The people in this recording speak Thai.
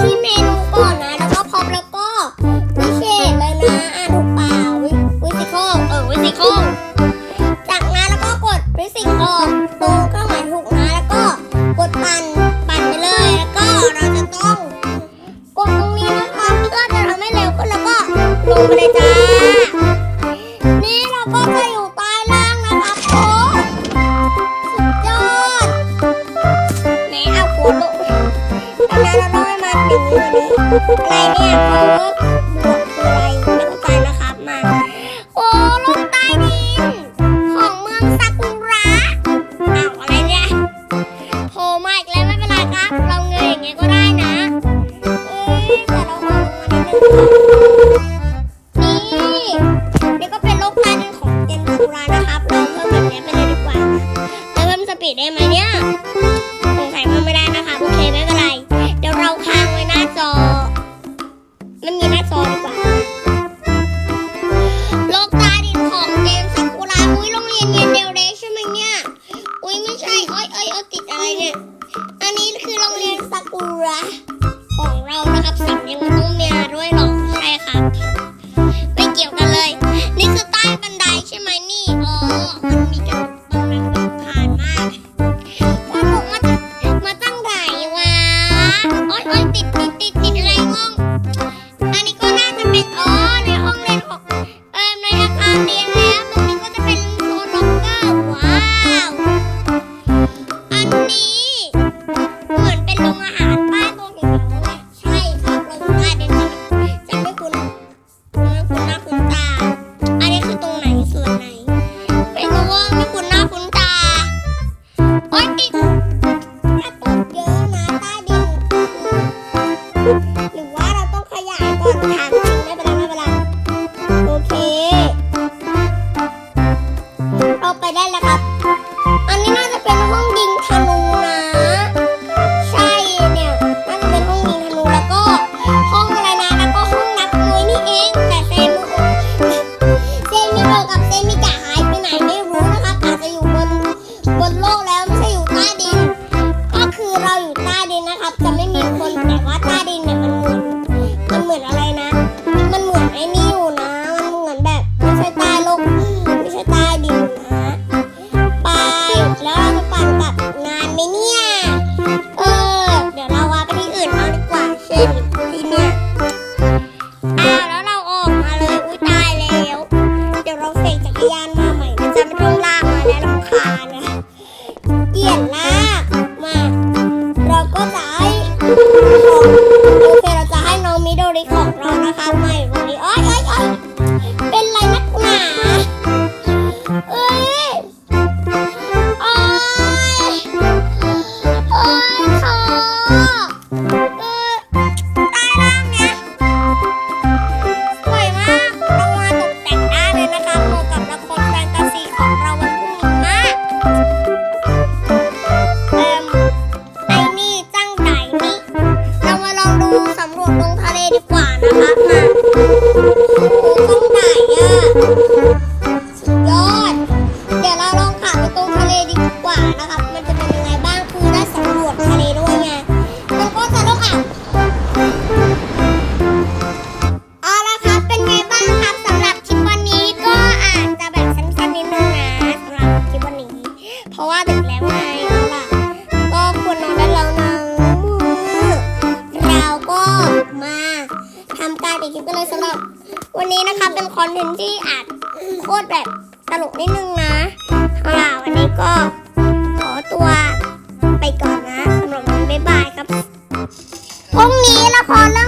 ที่เมนูก่อนนะ แล้วก็พร้อมแล้วก็ที่เชดเลยนะ อ่านถูกเปล่าวิสิคอลเออวิสิคอลจากนั้นแล้วก็กดวิสิคอลตรงเครื่องหมายถูกนะแล้วก็กดปั่นปั่นไปเลย แล้วก็เราจะต้องกดตรงนี้นะคะเพื่อจะทำให้เร็วขึ้นแล้วก็ลงไปเลยจ้า อะไรเนี่ยโอ้บวกอะไรไม่เข้ใจนะครับมาโอ้ลงใต้ดินของเมืองซากุระอ้าวอะไรเนี่ยโผลมาอีกแล้วไม่เป็นไรครับ เราเงยอย่างเงี้ยก็ได้นะเอ๊แต่เรามองมาได้ไหมนี่นี่ก็เป็นโลกใต้ของเจนซากุระนะครับเราเพิ่มแบบนี้ไปเลยดีกว่าแล้วเพิ่มสปีดได้ไหมเนี่ย ซากุระของเรานะครับสิ่งนี้มันต้องมีอรด้วยหรอกใช่ครับไม่เกี่ยวกันเลย นี่คือใต้บันไดใช่ไหมนี่อ๋อมันมีกัน คนแต่ว่า Bye. นี้นะคะเป็นคอนเทนต์ที่อาจโคตรแบบตลกนิดนึงนะเอาล่ะวันนี้ก็ขอตัวไปก่อนนะสำหรับวันบ๊ายบายครับพรุ่งนี้ละครเรื่อง